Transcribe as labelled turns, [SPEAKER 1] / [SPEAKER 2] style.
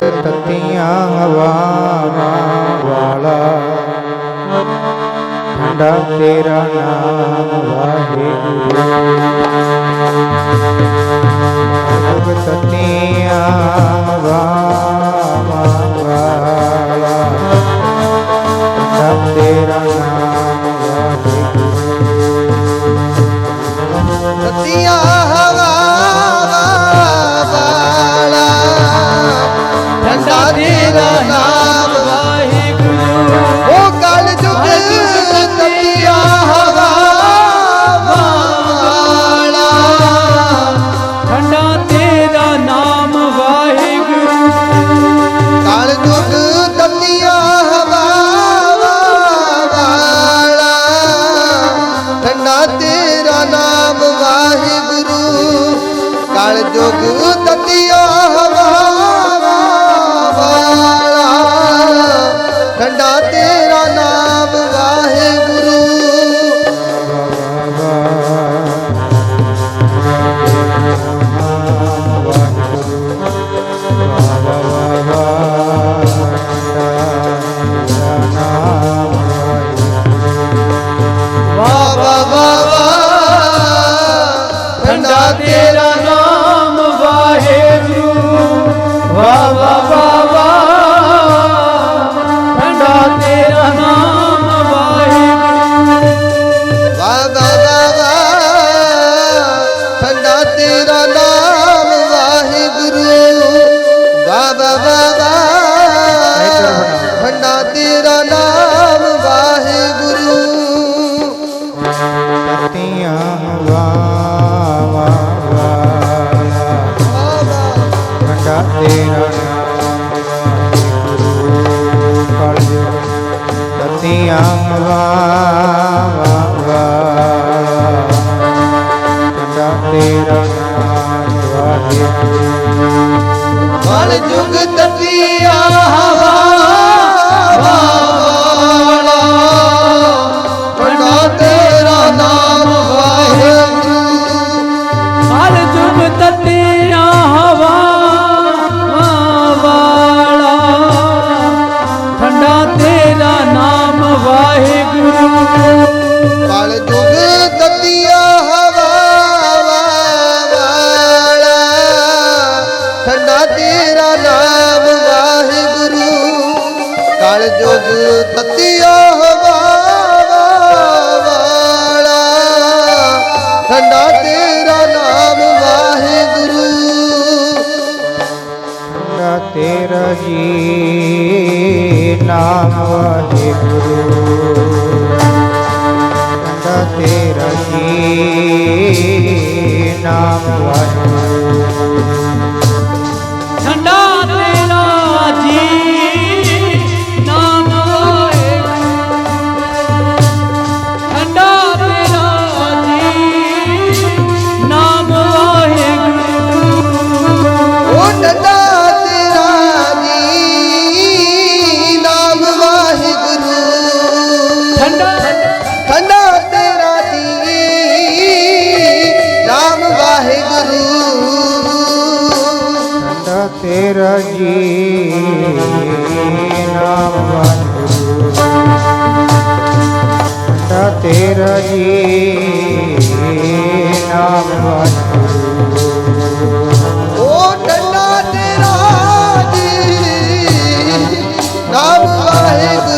[SPEAKER 1] ਤੱਤੀਆਂ ਹਵਾਵਾਂ ਵਾਲਾ। ਠੰਡਾ ਤੇਰਾ ਨਾਮ ਵਾਹਿਗੁਰੂ। ਕਰਾਂ ਤੇਰਾ ਨਾਮ ਵਾਹਿਗੁਰੂ।
[SPEAKER 2] ਕਾਲ ਜੁਗ ਤਤਿਆ ਹਵਾ ਵਾਲਾ। ਠੰਡਾ ਤੇਰਾ ਨਾਮ ਵਾਹਿਗੁਰੂ। ਕਾਲ ਜੁਗ ਤੇਰਾ ਕਲ ਤਤੀਆਂ ਵਾ ਵਾ। ਤੇਰਾ ਵਾਹਿਗੁਰੂ
[SPEAKER 3] ਹਰ ਜੁਗ ਤਤੀਆ ਤੇਰਾ ਨਾਮ ਵਾਹਿਗੁਰੂ।
[SPEAKER 2] ਤੇਰਾ
[SPEAKER 1] ਜੀ ਨਾਮ ਵਾਹਿਗੁਰੂ। Israel